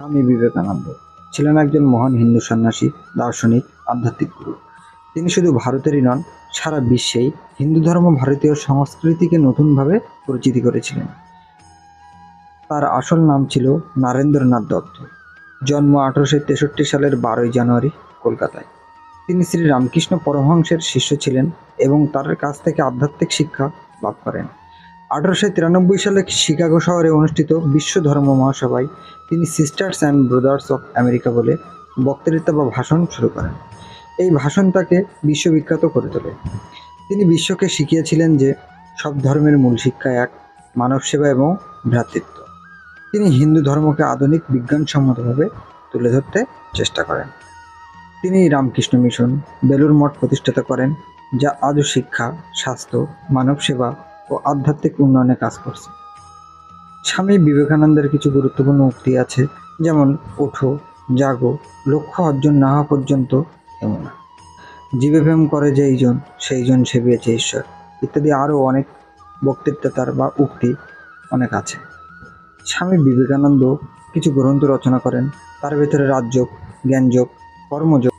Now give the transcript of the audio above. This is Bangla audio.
স্বামী বিবেকানন্দ ছিলেন একজন মহান হিন্দু সন্ন্যাসী, দার্শনিক, আধ্যাত্মিক গুরু। তিনি শুধু ভারতেরই নন, সারা বিশ্বেই হিন্দু ধর্ম ভারতীয় সংস্কৃতিকে নতুনভাবে পরিচিতি করেছিলেন। তার আসল নাম ছিল নারেন্দ্রনাথ দত্ত। জন্ম আঠারোশো তেষট্টি সালের বারোই জানুয়ারি কলকাতায়। তিনি শ্রী রামকৃষ্ণ পরমহংসের শিষ্য ছিলেন এবং তার কাছ থেকে আধ্যাত্মিক শিক্ষা লাভ করেন। আঠারোশো তিরানব্বই সালে শিকাগো শহরে অনুষ্ঠিত বিশ্ব ধর্ম মহাসভায় তিনি sisters and brothers of America বলে বক্তৃতা বা ভাষণ শুরু করেন। এই ভাষণ তাকে বিশ্ববিখ্যাত করে তোলে। তিনি বিশ্বকে শিখিয়েছিলেন যে সব ধর্মের মূল শিক্ষা এক, মানব সেবা এবং ভ্রাতৃত্ব। তিনি হিন্দু ধর্মকে আধুনিক বিজ্ঞানসম্মতভাবে তুলে ধরতে চেষ্টা করেন। তিনি রামকৃষ্ণ মিশন বেলুর মঠ প্রতিষ্ঠাতা করেন, যা আজও শিক্ষা, স্বাস্থ্য, মানব সেবা ও আধ্যাত্মিক উন্নয়নে কাজ করছে। স্বামী বিবেকানন্দের কিছু গুরুত্বপূর্ণ উক্তি আছে, যেমন, ওঠো, জাগো, লক্ষ্য অর্জন না হওয়া পর্যন্ত এমন জীবে প্রেম করে যেইজন সেইজন সেবিয়েছে ঈশ্বর, ইত্যাদি আরও অনেক বক্তৃতা তার বা উক্তি অনেক আছে। স্বামী বিবেকানন্দ কিছু গ্রন্থ রচনা করেন, তার ভিতরে রাজযোগ, জ্ঞানযোগ, কর্মযোগ